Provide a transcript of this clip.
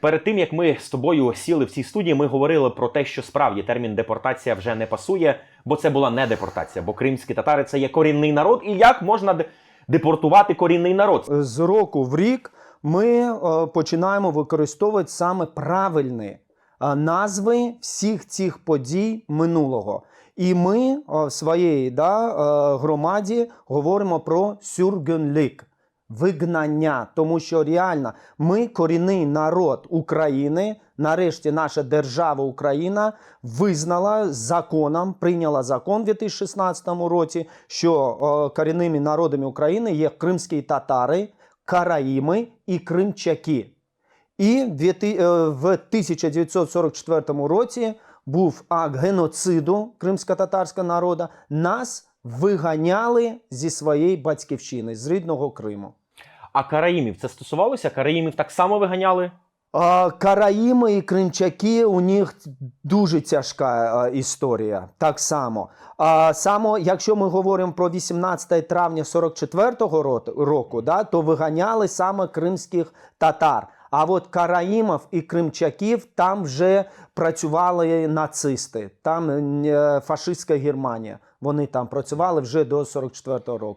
Перед тим як ми з тобою сіли в цій студії, ми говорили про те, що справді термін депортація вже не пасує, бо це була не депортація, бо кримські татари це є корінний народ. І як можна депортувати корінний народ? з року в рік ми е, починаємо використовувати саме правильні е, назви всіх цих подій минулого. І ми е, в своїй да, е, громаді говоримо про сюргенлік. Вигнання, тому що реально ми корінний народ України. Нарешті наша держава Україна визнала законом, прийняла закон у 2016 році, що е, корінними народами України є кримські татари, караїми і кримчаки. І в е, в 1944 році був акт геноциду кримсько-татарського народу. Нас виганяли зі своєї батьківщини, з рідного Криму. А караїмів це стосувалося? Караїмів так само виганяли? А, Караїми і кримчаки у них дуже тяжка а, історія. Так само. А само, якщо ми говоримо про 18 травня 44-го ро- року, да, то виганяли саме кримських татар. А от Караїмов і кримчаків там вже працювали нацисти, там е, фашистська Германія. Вони там працювали вже до 44-го року.